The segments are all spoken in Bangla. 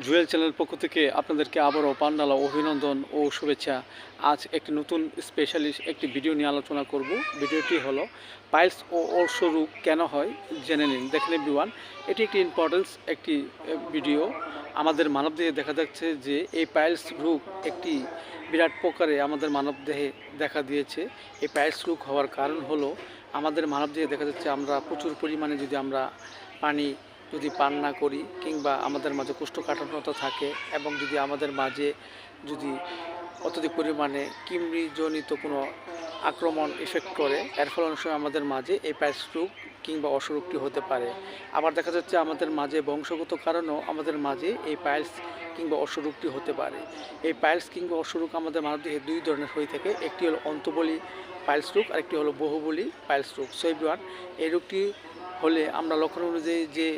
জুয়েল চ্যানেল পক্ষ থেকে আপনাদেরকে আবারও পান্ডালা অভিনন্দন ও শুভেচ্ছা। আজ একটি নতুন স্পেশালিস্ট একটি ভিডিও নিয়ে আলোচনা করব। ভিডিওটি হলো, পাইলস ও অর্শ কেন হয় জেনে নিন। দেখেন এভরিওয়ান এটি একটি ইম্পর্টেন্স একটি ভিডিও আমাদের মানবদেহে দেখা যাচ্ছে যে এই পাইলস রোগ একটি বিরাট প্রকারে আমাদের মানবদেহে দেখা দিয়েছে। এই পাইলস রোগ হওয়ার কারণ হলো, আমাদের মানবদেহে দেখা যাচ্ছে আমরা প্রচুর পরিমাণে যদি আমরা পানি যদি পান না করি কিংবা আমাদের মাঝে কোষ্ঠকাঠিন্যতা থাকে এবং যদি আমাদের মাঝে যদি অত্যধিক পরিমাণে কিমরিজনিত কোনো আক্রমণ এফেক্ট করে, এর ফলে অনেক সময় আমাদের মাঝে এই পাইলস রোগ কিংবা অসুরোগটি হতে পারে। আবার দেখা যাচ্ছে আমাদের মাঝে বংশগত কারণেও আমাদের মাঝে এই পাইলস কিংবা অসুরোগটি হতে পারে। এই পাইলস কিংবা অসুরোগ আমাদের মানবদেহে দুই ধরনের হয়ে থাকে। একটি হলো অন্তবলী পাইলস রোগ, আরেকটি হলো বহুবলী পাইলস রোগ। সো এভরিওয়ান এই রোগটি হলে আমরা লক্ষণ অনুযায়ী যে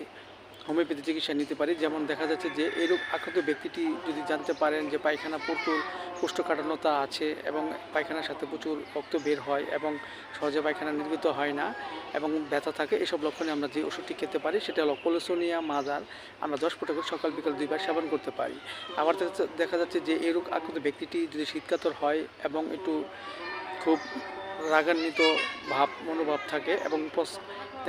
হোমিওপ্যাথি চিকিৎসা নিতে পারি। যেমন দেখা যাচ্ছে যে এরূপ আক্রান্ত ব্যক্তিটি যদি জানতে পারেন যে পায়খানা প্রচুর কোষ্ঠকাঠিন্যতা আছে এবং পায়খানার সাথে প্রচুর রক্ত বের হয় এবং সহজে পায়খানা নির্গত হয় না এবং ব্যথা থাকে, এসব লক্ষণে আমরা যে ওষুধটি খেতে পারি সেটা হলো কোলোসোনিয়া মাদার আমরা দশ ফুটা করে সকাল, বিকাল দুইবার সেবন করতে পারি। আবার দেখা যাচ্ছে- যে এই রোগ আক্রান্ত ব্যক্তিটি যদি শীতকাতর হয় এবং একটু খুব রাগান্বিত ভাব, মনোভাব থাকে এবং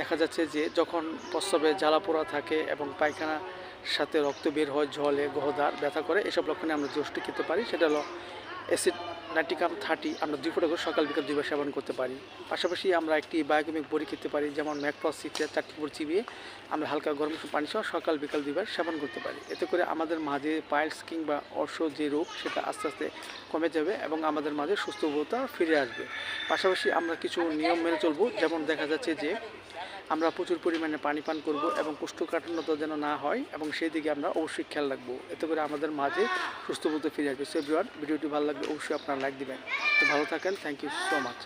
দেখা যাচ্ছে যে যখন প্রস্রাবে জ্বালা পোড়া থাকে এবং পায়খানা সাথে রক্ত বের হয়, জলে গহদার ব্যথা করে, এসব লক্ষণে আমরা যে খেতে পারি। সেটা হলো অ্যাসিড নাইট্রিকাম থার্টি, আমরা দুই ফোটা করে সকাল বিকাল দুইবার সেবন করতে পারি। পাশাপাশি আমরা একটি বায়োকেমিক বড়ি খেতে পারি, যেমন ম্যাকপস সিক্সের চারটি বড়ি চিবিয়ে আমরা হালকা গরম পানি সহ সকাল বিকাল দুইবার সেবন করতে পারি। এতে করে আমাদের মাঝে পাইলস কিংবা অর্শ যে রোগ, সেটা আস্তে আস্তে কমে যাবে এবং আমাদের মাঝে সুস্থবোধতা ফিরে আসবে। পাশাপাশি আমরা কিছু নিয়ম মেনে চলবো, যেমন দেখা যাচ্ছে যে আমরা প্রচুর পরিমাণে পানি পান করব এবং কোষ্ঠকাঠিন্যতা যেন না হয় এবং সেই দিকে আমরা অবশ্যই খেয়াল রাখব। এতে করে আমাদের মাঝে সুস্থ বলতে ফিরে আসবে। সো এভরিওয়ান ভিডিওটি ভালো লাগবে অবশ্যই আপনারা লাইক দিবেন। তো ভালো থাকেন। Thank you so much